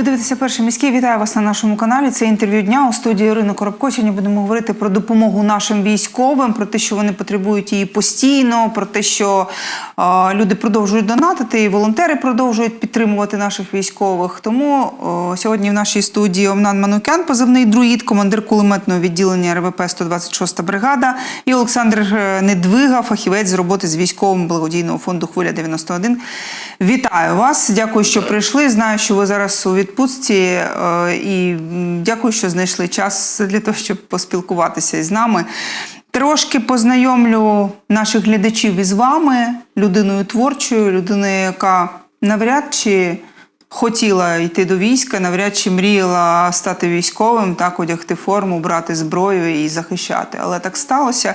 Ви дивитеся перший міський. Вітаю вас на нашому каналі. Це інтерв'ю дня у студії Ірини Коробко. Сьогодні будемо говорити про допомогу нашим військовим, про те, що вони потребують її постійно, про те, що е, люди продовжують донатити, і волонтери продовжують підтримувати наших військових. Тому е, сьогодні в нашій студії Омнан Манукян, позивний друїд, командир кулеметного відділення РВП 126 бригада, і Олександр е, Недвига, фахівець з роботи з військовим благодійного фонду Хвиля 91. Вітаю вас! Дякую, що прийшли. Знаю, що ви зараз у відпустці, е, і дякую, що знайшли час для того, щоб поспілкуватися із нами. Трошки познайомлю наших глядачів із вами, людиною творчою, людиною, яка навряд чи хотіла йти до війська, навряд чи мріяла стати військовим, так одягти форму, брати зброю і захищати. Але так сталося.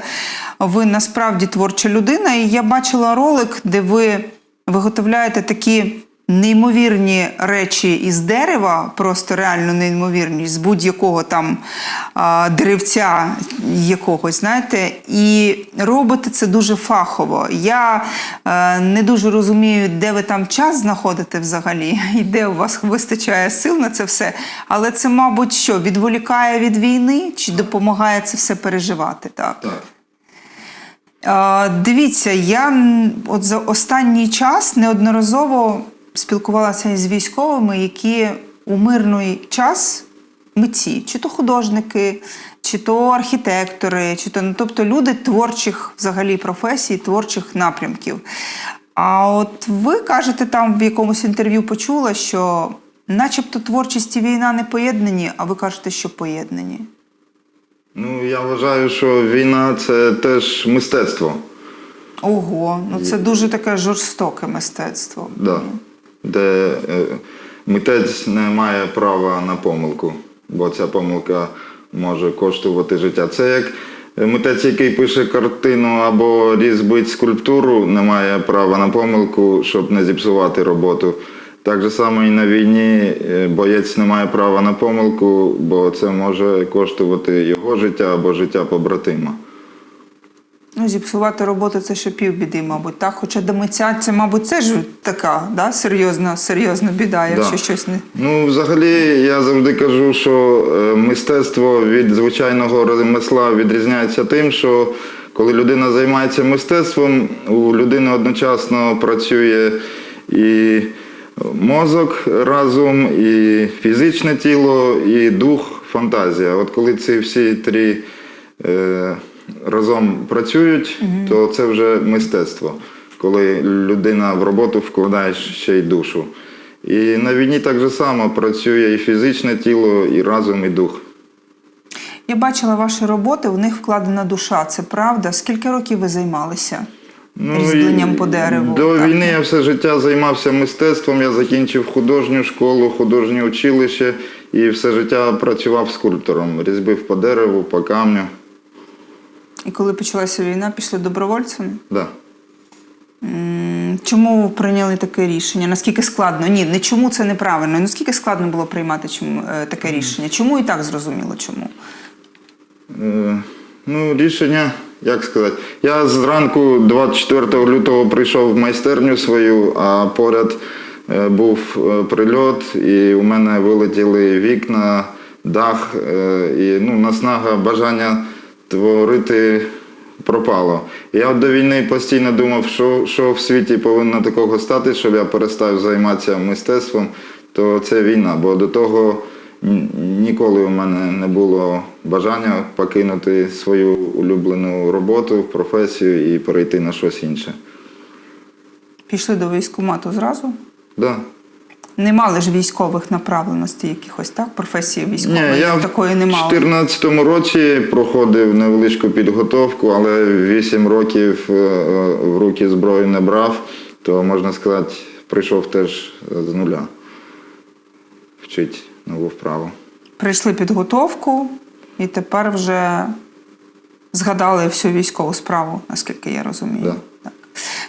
Ви насправді творча людина, і я бачила ролик, де ви виготовляєте такі неймовірні речі із дерева, просто реально неймовірні, з будь-якого там а, деревця якогось, знаєте, і робите це дуже фахово. Я е, не дуже розумію, де ви там час знаходите взагалі, і де у вас вистачає сил на це все. Але це, мабуть, що відволікає від війни чи допомагає це все переживати? Так. Так. Е, Дивіться, я от за останній час неодноразово спілкувалася із військовими, які у мирний час митці, чи то художники, чи то архітектори, чи то ну, тобто люди творчих взагалі професій, творчих напрямків. А от ви кажете там в якомусь інтерв'ю почула, що начебто творчість і війна не поєднані, а ви кажете, що поєднані. Ну, я вважаю, що війна це теж мистецтво. Ого, ну це дуже таке жорстоке мистецтво. Да. Де е, митець не має права на помилку, бо ця помилка може коштувати життя. Це як митець, який пише картину або різьбить скульптуру, не має права на помилку, щоб не зіпсувати роботу. Так же само і на війні е, боєць не має права на помилку, бо це може коштувати його життя або життя побратима. Ну, зіпсувати роботу це ще півбіди, мабуть, так? Хоча до митця це, мабуть, це ж така да? серйозна, серйозна біда, якщо Да. щось не. Ну, взагалі, я завжди кажу, що е, мистецтво від звичайного ремесла відрізняється тим, що коли людина займається мистецтвом, у людини одночасно працює і мозок разом, і фізичне тіло, і дух, фантазія. От коли ці всі три е, разом працюють, то це вже мистецтво. Коли людина в роботу вкладає ще й душу. І на війні так же само працює і фізичне тіло, і разум, і дух. Я бачила ваші роботи, в них вкладена душа. Це правда? Скільки років ви займалися різьбленням і по дереву? До Так. війни я все життя займався мистецтвом. Я закінчив художню школу, художнє училище і все життя працював скульптором. Різьбив по дереву, по камню. І коли почалася війна, пішли добровольцями? Да. Чому прийняли таке рішення? Наскільки складно? Ні, не чому це неправильно. Наскільки складно було приймати чому, е, таке рішення? Чому і так зрозуміло чому? Е, Ну, рішення, як сказати. Я зранку 24 лютого прийшов в майстерню свою, а поряд е, був е, прильот, і у мене вилетіли вікна, дах, е, і ну, наснага, бажання творити пропало. Я до війни постійно думав, що, що в світі повинно такого стати, щоб я перестав займатися мистецтвом, то це війна. Бо до того ніколи у мене не було бажання покинути свою улюблену роботу, професію і перейти на щось інше. Пішли до військкомату зразу? Да. Не мали ж військових направленостей якихось, так? Професії військової Ні, я такої не в мали. 2014 році проходив невеличку підготовку, але 8 років е, е, в руки зброю не брав, то можна сказати, прийшов теж з нуля. Вчить нову вправу. Прийшли підготовку і тепер вже згадали всю військову справу, наскільки я розумію. Да.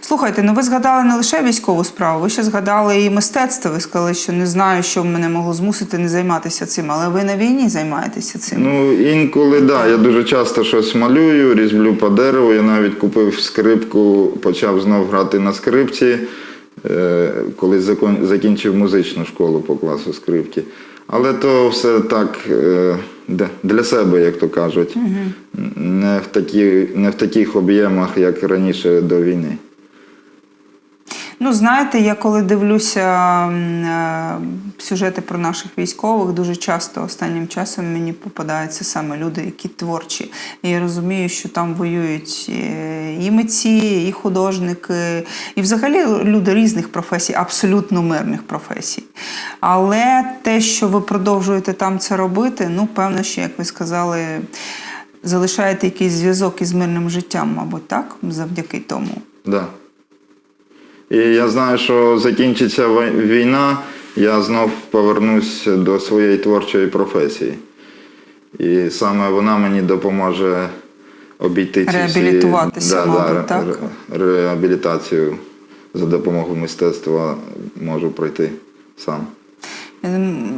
Слухайте, ну ви згадали не лише військову справу, ви ще згадали і мистецтво. Ви сказали, що не знаю, що мене могло змусити не займатися цим, але ви на війні займаєтеся цим. Ну, інколи, так. Да, я дуже часто щось малюю, різблю по дереву. Я навіть купив скрипку, почав знов грати на скрипці. е, коли закінчив музичну школу по класу скрипки. Але то все так е, для себе, як то кажуть, не, в такі, не в таких об'ємах, як раніше до війни. Ну, знаєте, я коли дивлюся е, сюжети про наших військових, дуже часто останнім часом мені попадаються саме люди, які творчі. І я розумію, що там воюють е, і митці, і художники, і взагалі люди різних професій, абсолютно мирних професій. Але те, що ви продовжуєте там це робити, ну, певно, що, як ви сказали, залишаєте якийсь зв'язок із мирним життям, мабуть, так? Завдяки тому. Да. І я знаю, що закінчиться війна, я знов повернусь до своєї творчої професії. І саме вона мені допоможе обійти ці всі- Реабілітуватися, мабуть, ре- так? реабілітацію за допомогою мистецтва можу пройти сам.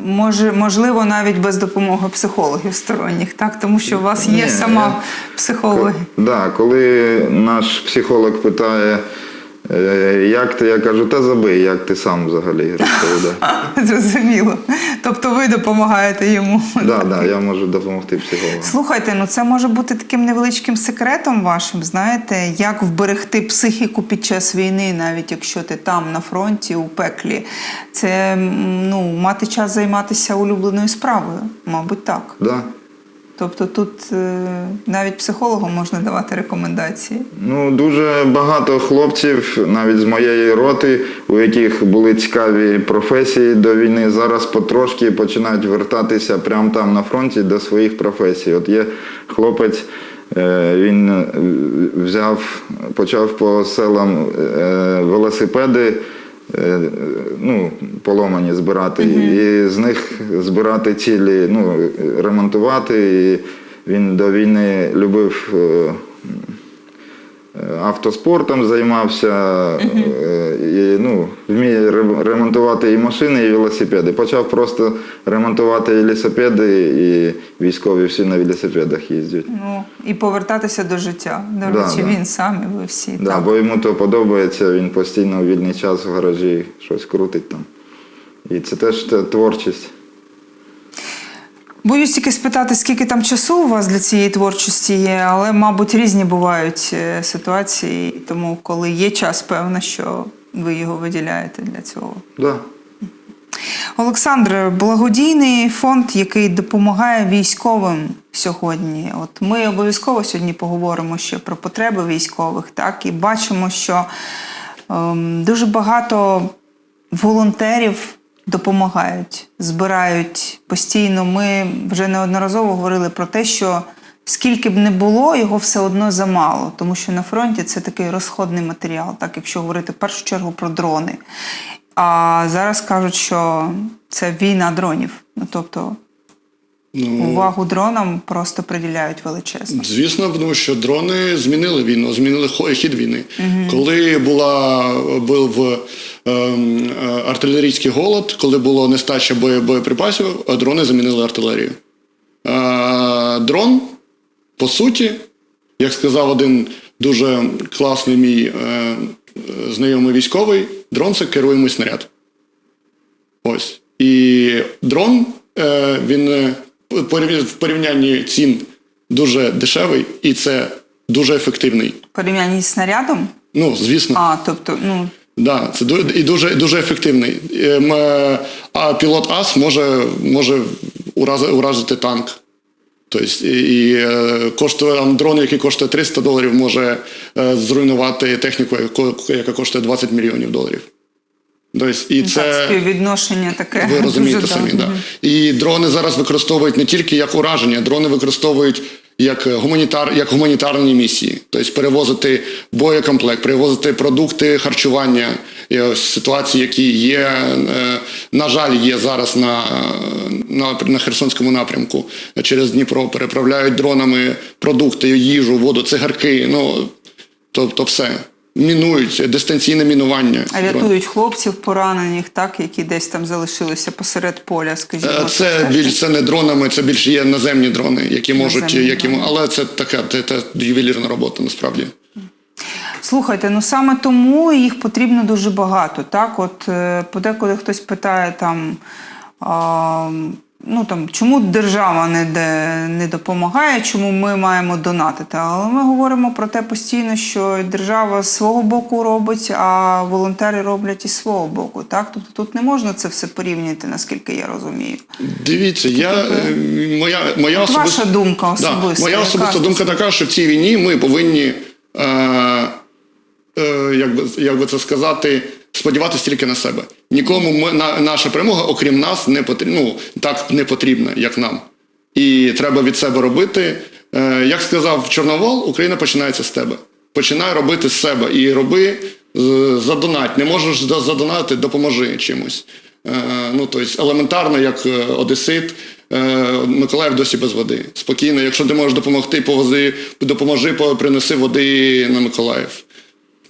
Може, можливо, навіть без допомоги психологів сторонніх, так? Тому що у вас є Ні, сама я- психологія. Да, коли наш психолог питає, як ти, я кажу, та забий, як ти сам взагалі розповідає. Зрозуміло. Тобто ви допомагаєте йому. Да, да, я можу допомогти психологу. Слухайте, ну це може бути таким невеличким секретом вашим, знаєте, як вберегти психіку під час війни, навіть якщо ти там на фронті, у пеклі. Це ну, мати час займатися улюбленою справою, мабуть, так. Да. Тобто тут е, навіть психологам можна давати рекомендації. Ну, дуже багато хлопців, навіть з моєї роти, у яких були цікаві професії до війни, зараз потрошки починають вертатися прямо там на фронті до своїх професій. От є хлопець, е, він е, взяв, почав по селам велосипеди. Е, Ну, поломані збирати, і з них збирати цілі, ну, ремонтувати. І він до війни любив Е, автоспортом займався, е, і, ну, вміє ремонтувати і машини, і велосипеди. Почав просто ремонтувати велосипеди, і військові всі на велосипедах їздять. Ну і повертатися до життя. До Да, речі, да. він сам і ви всі. Да, так. бо йому то подобається, він постійно в вільний час в гаражі щось крутить там. І це теж творчість. Боюсь тільки спитати, скільки там часу у вас для цієї творчості є, але, мабуть, різні бувають е, ситуації, тому коли є час, певно, що ви його виділяєте для цього. Да. Олександр, благодійний фонд, який допомагає військовим сьогодні. От ми обов'язково сьогодні поговоримо ще про потреби військових, так і бачимо, що ем, дуже багато волонтерів допомагають, збирають постійно. Ми вже неодноразово говорили про те, що скільки б не було, його все одно замало, тому що на фронті це такий розходний матеріал, так якщо говорити в першу чергу про дрони. А зараз кажуть, що це війна дронів. Ну тобто увагу дронам просто приділяють величезно. Звісно, тому що дрони змінили війну, змінили хід війни. Коли була був ем, е, артилерійський голод, коли було нестача боєприпасів, дрони замінили артилерію. Е, дрон, по суті, як сказав один дуже класний мій е, е, знайомий військовий, дрон це керуємий снаряд. Ось. І дрон, е, він е, в порівнянні цін дуже дешевий, і це дуже ефективний. В порівнянні з снарядом? Ну, звісно, А, тобто, ну да, це і дуже, дуже ефективний. Ем, е, А пілот АС може, може урази- уразити танк. Тобто, і, і е, коштує дрон, який коштує 300 доларів, може е, зруйнувати техніку, яка коштує 20 мільйонів доларів. Тобто, і це... так, співвідношення таке. Ви розумієте дуже самі, да. да. І дрони зараз використовують не тільки як ураження, дрони використовують як гуманітар, як гуманітарні місії, тобто перевозити боєкомплект, перевозити продукти харчування. Ситуації, які є, е, на жаль, є зараз на, на, на Херсонському напрямку. Через Дніпро переправляють дронами продукти, їжу, воду, цигарки. Ну тобто, все мінують дистанційне мінування. А рятують хлопців поранених, так, які десь там залишилися посеред поля, скажімо. Е, Це більш це не дронами, це більш є наземні дрони, які можуть, Наземні які дрони. але це така це, це ювелірна робота насправді. Слухайте, ну саме тому їх потрібно дуже багато. Так, от е, подеколи хтось питає там. А, Ну там чому держава не, де, не допомагає, чому ми маємо донатити? Але ми говоримо про те постійно, що держава з свого боку робить, а волонтери роблять із свого боку. Так, тобто тут не можна це все порівняти, наскільки я розумію. Дивіться, я, е, моя, моя Ваша думка Да, особиста. моя яка особиста думка така, що в цій війні ми повинні, е, е, як, би, як би це сказати, сподіватися тільки на себе. Нікому ми, на, наша перемога, окрім нас, не потрібна, ну, так не потрібна, як нам. І треба від себе робити. Е, як сказав Чорновол, Україна починається з тебе. Починай робити з себе і роби е, задонать. Не можеш задонати, допоможи чимось. Е, ну, тобто, елементарно, як е, Одесит, е, Миколаїв досі без води. Спокійно, якщо ти можеш допомогти, повози, допоможи, принеси води на Миколаїв.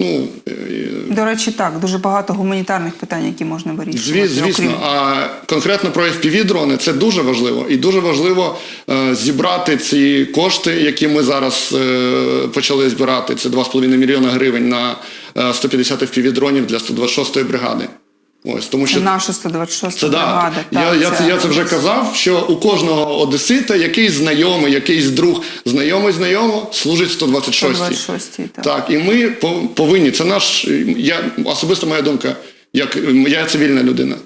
Ну, е, До речі, так, дуже багато гуманітарних питань, які можна вирішувати. Зві- звісно, окрім- а конкретно про FPV-дрони це дуже важливо. І дуже важливо е, зібрати ці кошти, які ми зараз е, почали збирати. Це 2,5 мільйона гривень на е, 150 FPV-дронів для 126-ї бригади. Ось, тому Це що наша 126 це да. бригада. Я, так, я, це, я це вже казав, що у кожного одесита якийсь знайомий, якийсь друг, знайомий знайомо служить 126 126 так. так, і ми пов- повинні. Це наш. Я особисто моя думка, як я цивільна людина.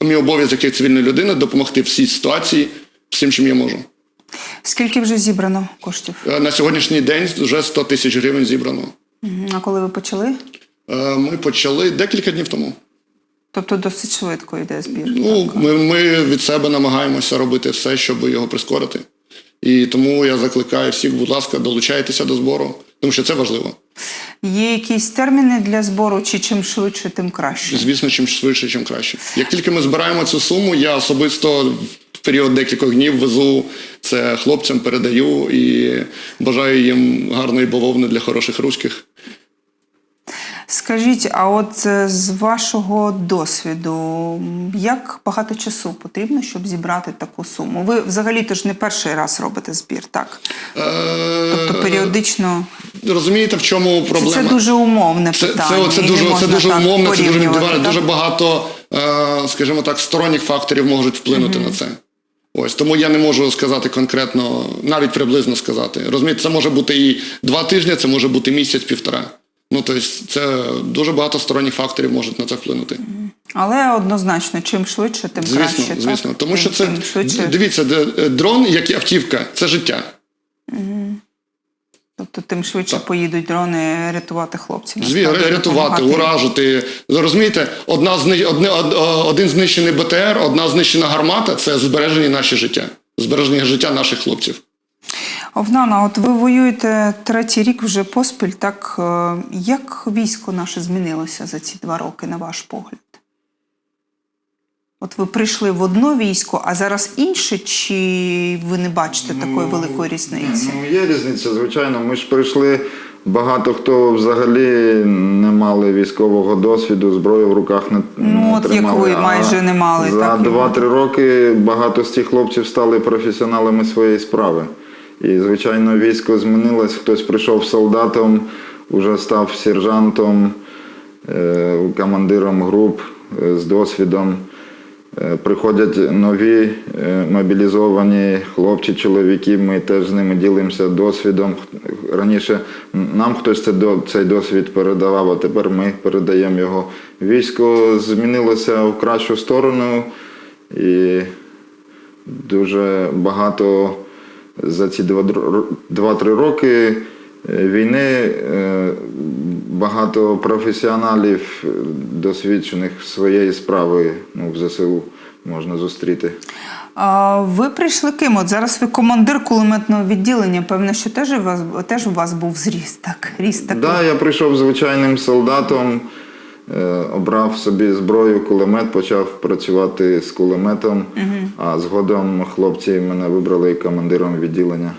Мій обов'язок як цивільна людина допомогти всій ситуації всім, чим я можу. Скільки вже зібрано коштів? Е, На сьогоднішній день вже 100 тисяч гривень зібрано. А коли ви почали? Е, Ми почали декілька днів тому. Тобто досить швидко йде збір. Ну, ми, ми від себе намагаємося робити все, щоб його прискорити. І тому я закликаю всіх, будь ласка, долучайтеся до збору, тому що це важливо. Є якісь терміни для збору, чи чим швидше, тим краще? Звісно, чим швидше, чим краще. Як тільки ми збираємо цю суму, я особисто в період декількох днів везу це хлопцям, передаю і бажаю їм гарної бавовни для хороших руських. Скажіть, а от е, з вашого досвіду, як багато часу потрібно, щоб зібрати таку суму? Ви взагалі-то ж не перший раз робите збір, так? Тобто періодично. Розумієте, в чому проблема? це дуже умовне питання? це, це дуже, це дуже так умовно, це дуже порівнювати, індивідуально. Дуже багато, е, скажімо так, сторонніх факторів можуть вплинути на це. Ось тому я не можу сказати конкретно, навіть приблизно сказати. Розумієте, це може бути і два тижні, це може бути місяць-півтора. Ну тобто, це дуже багато сторонніх факторів можуть на це вплинути. Але однозначно, чим швидше, тим Звісно, краще. так? звісно. Тому що це швидше. дивіться, е, дрон, як і автівка, це життя. Тобто тим швидше Так. поїдуть дрони рятувати хлопців. Зві, рятувати, уражити. Розумієте, одна зни, одне, один знищений БТР, одна знищена гармата це збережені наші життя, збереження життя наших хлопців. Овнана, от ви воюєте третій рік вже поспіль. Так е, як військо наше змінилося за ці два роки, на ваш погляд? От ви прийшли в одно військо, а зараз інше, чи ви не бачите такої великої різниці? Ну, є різниця, звичайно. Ми ж прийшли. Багато хто взагалі не мали військового досвіду, зброї в руках не, Ну, от як ви майже не мали, За так, 2-3 роки багато з цих хлопців стали професіоналами своєї справи. І, звичайно, військо змінилось. Хтось прийшов солдатом, вже став сержантом, е, командиром груп е, з досвідом. Е, Приходять нові мобілізовані хлопці, чоловіки. Ми теж з ними ділимося досвідом. Раніше нам хтось цей досвід передавав, а тепер ми передаємо його. Військо змінилося в кращу сторону, і дуже багато за ці два- др- 2-3 роки е, війни е, багато професіоналів, е, досвідчених своєї справи ну, в ЗСУ можна зустріти. А, ви прийшли ким? От зараз ви командир кулеметного відділення. Певно, що теж у вас теж у вас був зріст, так? Ріст. Так, да, я прийшов звичайним солдатом, обрав собі зброю, кулемет, почав працювати з кулеметом, а згодом хлопці мене вибрали командиром відділення.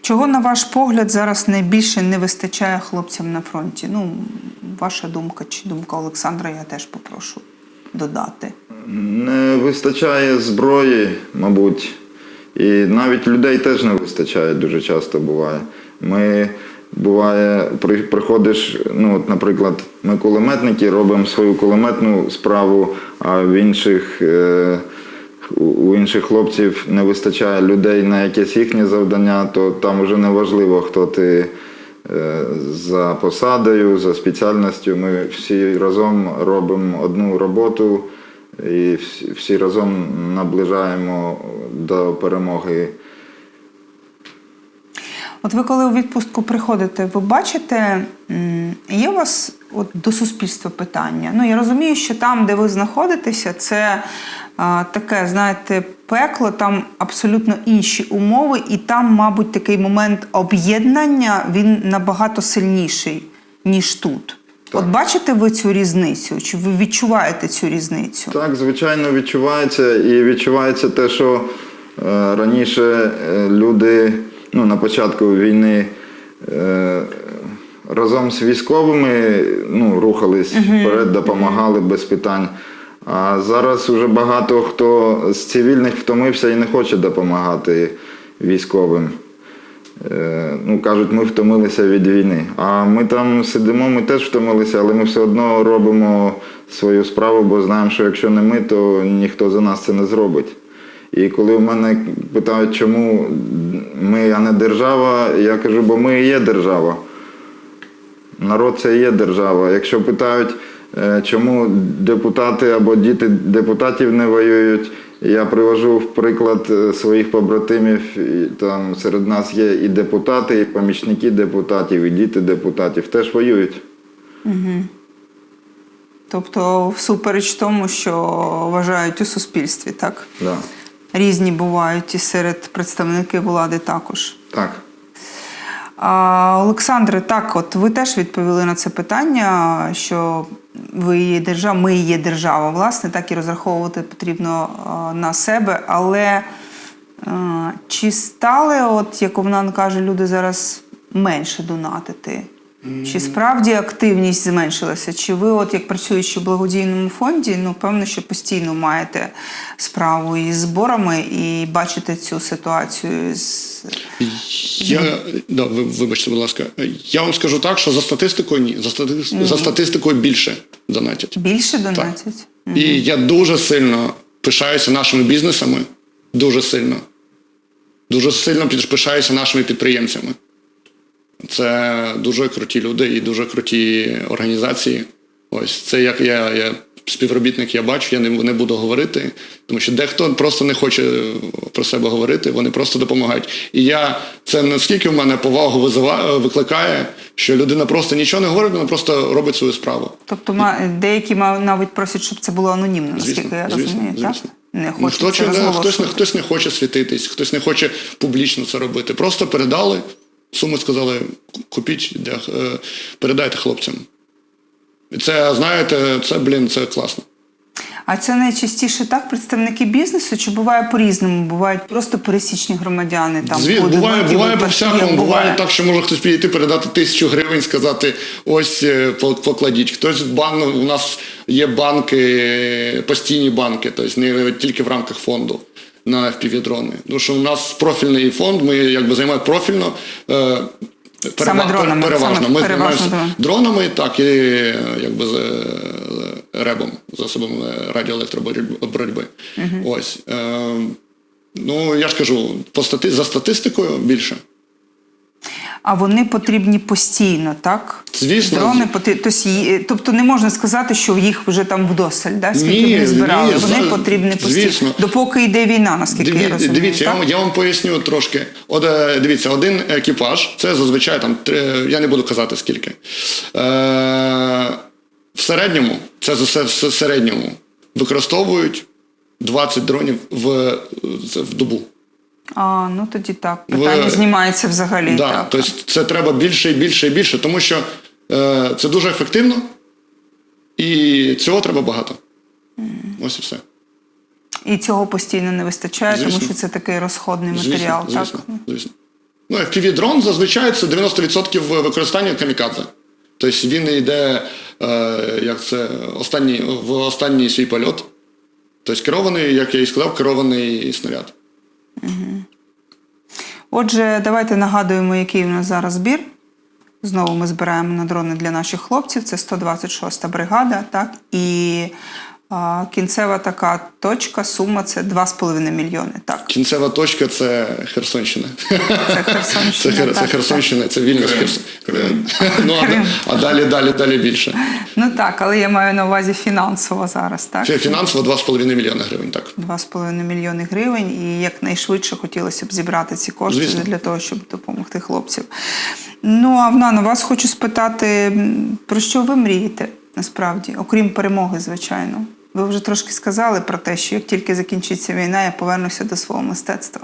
Чого, на ваш погляд, зараз найбільше не вистачає хлопцям на фронті? Ну, ваша думка чи думка Олександра, я теж попрошу додати. Не вистачає зброї, мабуть, і навіть людей теж не вистачає, дуже часто буває. Ми Буває, при, приходиш, ну, от, наприклад, ми кулеметники робимо свою кулеметну справу, а в інших, е, у- інших хлопців не вистачає людей на якесь їхнє завдання, то там вже не важливо, хто ти е, за посадою, за спеціальністю. Ми всі разом робимо одну роботу і всі разом наближаємо до перемоги. От ви коли у відпустку приходите, ви бачите, є у вас от, до суспільства питання? Ну, я розумію, що там, де ви знаходитеся, це а, таке, знаєте, пекло, там абсолютно інші умови, і там, мабуть, такий момент об'єднання він набагато сильніший, ніж тут. От бачите ви цю різницю? Чи ви відчуваєте цю різницю? Так, звичайно, відчувається. І відчувається те, що е, раніше е, люди ну, на початку війни е, разом з військовими ну, рухались вперед, допомагали без питань. А зараз вже багато хто з цивільних втомився і не хоче допомагати військовим. Е, Ну, кажуть, ми втомилися від війни. А ми там сидимо, ми теж втомилися, але ми все одно робимо свою справу, бо знаємо, що якщо не ми, то ніхто за нас це не зробить. І коли в мене питають, чому ми, а не держава, я кажу, бо ми і є держава. Народ це і є держава. Якщо питають, е, чому депутати або діти депутатів не воюють, я привожу в приклад е, своїх побратимів. Там серед нас є і депутати, і помічники депутатів, і діти депутатів теж воюють. Тобто, всупереч тому, що вважають у суспільстві, так? Да. Різні бувають і серед представників влади також. Так. А, Олександре, так, от ви теж відповіли на це питання, що ви є держава, ми є держава, власне, так і розраховувати потрібно а, на себе. Але а, чи стали, от як Овнан каже, люди зараз менше донатити? Чи справді активність зменшилася? Чи ви, от як працюючи в благодійному фонді, ну певно, що постійно маєте справу із зборами і бачите цю ситуацію з Я да, ви- вибачте, будь ласка. Я вам скажу так, що за статистикою ні. За, стати... за статистикою більше донатять. більше донатять? І я дуже сильно пишаюся нашими бізнесами. Дуже сильно. Дуже сильно пишаюся нашими підприємцями. Це дуже круті люди і дуже круті організації. Ось це як я, я співробітник, я бачу, я не, не буду говорити, тому що дехто просто не хоче про себе говорити, вони просто допомагають. І я це наскільки в мене повагу визива, викликає, що людина просто нічого не говорить, вона просто робить свою справу. Тобто ма- деякі навіть просять, щоб це було анонімно, наскільки Звісно, я розумію, звісно. так? Не Ну, хочуть хто, це чи не, хтось, не, хтось не хоче світитись, хтось не хоче публічно це робити. Просто передали, суми сказали, купіть, е, передайте хлопцям. І це, знаєте, це, блін, це класно. А це найчастіше так представники бізнесу, чи буває по-різному? Бувають просто пересічні громадяни там Звісно, буває, буває по всякому. як Буває так, що може хтось підійти, передати тисячу гривень, сказати, ось е, покладіть. Хтось в бан, у нас є банки, постійні банки, тобто не тільки в рамках фонду на FPV-дрони. Тому що у нас профільний фонд, ми якби займаємо профільно. е, Саме дронами, переважно. саме Ми займаємося дронами, так, і якби з ребом, засобами радіоелектроборотьби. Ось. Е, ну, я ж кажу, по стати... за статистикою більше. А вони потрібні постійно, так? Звісно. Дрони потрібні. Тобто, тобто не можна сказати, що їх вже там вдосталь, да? скільки Ні, б збирали. ні, вони потрібні постійно. звісно. Допоки йде війна, наскільки я розумію. дивіться, я так? вам, я вам поясню трошки. От е, дивіться, один екіпаж, це зазвичай там, три- я не буду казати скільки. Е, в середньому, це за се- в середньому, використовують 20 дронів в, в добу. А, ну тоді так. Питання Ви- знімається взагалі. Да, так. тобто це треба більше і більше і більше, тому що е, це дуже ефективно і цього треба багато. Ось і все. І цього постійно не вистачає, тому що це такий розходний матеріал. Звісно, так? звісно, звісно. Ну, FPV-дрон зазвичай це 90% використання камікадзе. Тобто він йде е, як це, останній, в останній свій польот. Тобто керований, як я і сказав, керований снаряд. Отже, давайте нагадуємо, який у нас зараз збір. Знову ми збираємо на дрони для наших хлопців. Це 126-та бригада, так і кінцева така точка, сума це 2,5 мільйони. Так, Кінцева точка це Херсонщина. це Херсонщина. Це, Хер, це так, Херсонщина, це вільно з Херсон. Ну, а, а далі, далі, далі більше. Ну так, але я маю на увазі фінансово зараз. Так, Фі- Фінансово 2,5 мільйони гривень, так. 2,5 мільйони гривень, і якнайшвидше хотілося б зібрати ці кошти Звісно. для того, щоб допомогти хлопцям. Ну а Вна, вас хочу спитати, про що ви мрієте насправді, окрім перемоги, звичайно. Ви вже трошки сказали про те, що як тільки закінчиться війна, я повернуся до свого мистецтва.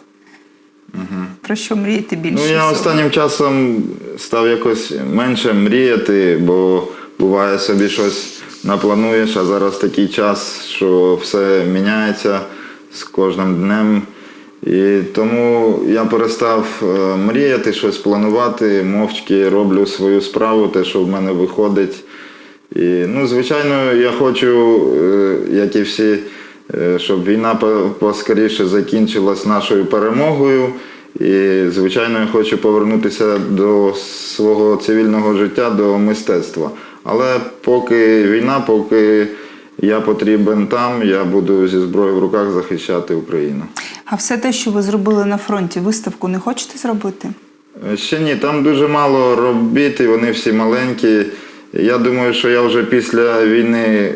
Про що мрієте більше? Ну, я всього? останнім часом став якось менше мріяти, бо буває собі щось наплануєш, а зараз такий час, що все міняється з кожним днем. І тому я перестав е, мріяти, щось планувати, мовчки роблю свою справу, те, що в мене виходить. І, ну, звичайно, я хочу, е, як і всі, е, щоб війна поскоріше закінчилась нашою перемогою. І, звичайно, я хочу повернутися до свого цивільного життя, до мистецтва. Але поки війна, поки я потрібен там, я буду зі зброєю в руках захищати Україну. А все те, що ви зробили на фронті, виставку не хочете зробити? Е, Ще ні, там дуже мало робіт, і вони всі маленькі. Я думаю, що я вже після війни е,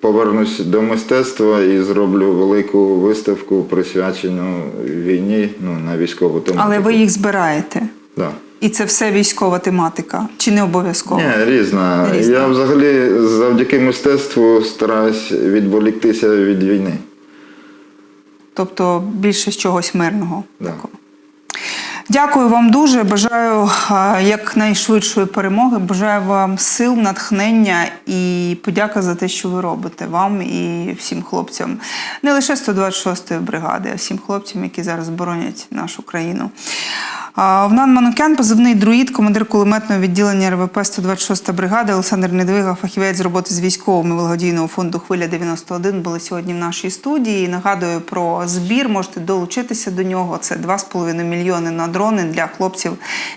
повернусь до мистецтва і зроблю велику виставку присвячену війні, ну, на військову тематику. Але ви їх збираєте. Да. І це все військова тематика, чи не обов'язково? Ні, різна. Різна. Я взагалі завдяки мистецтву стараюсь відволіктися від війни. Тобто більше з чогось мирного. Да. такого. Дякую вам дуже. Бажаю якнайшвидшої перемоги. Бажаю вам сил, натхнення і подяка за те, що ви робите вам і всім хлопцям, не лише 126-ї бригади, а всім хлопцям, які зараз боронять нашу країну. Внан Манукян, позивний друїд, командир кулеметного відділення РВП 126 бригади, Олександр Недвига, фахівець з роботи з військовими благодійного фонду Хвиля 91 були сьогодні в нашій студії. Нагадую про збір. Можете долучитися до нього. Це 2,5 мільйони на дрони для хлопців,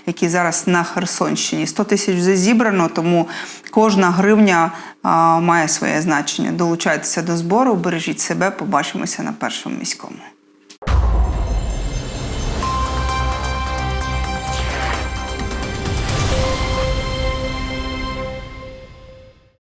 які зараз на Херсонщині. 100 тисяч вже зібрано, тому кожна гривня має своє значення. Долучайтеся до збору, бережіть себе. Побачимося на першому міському.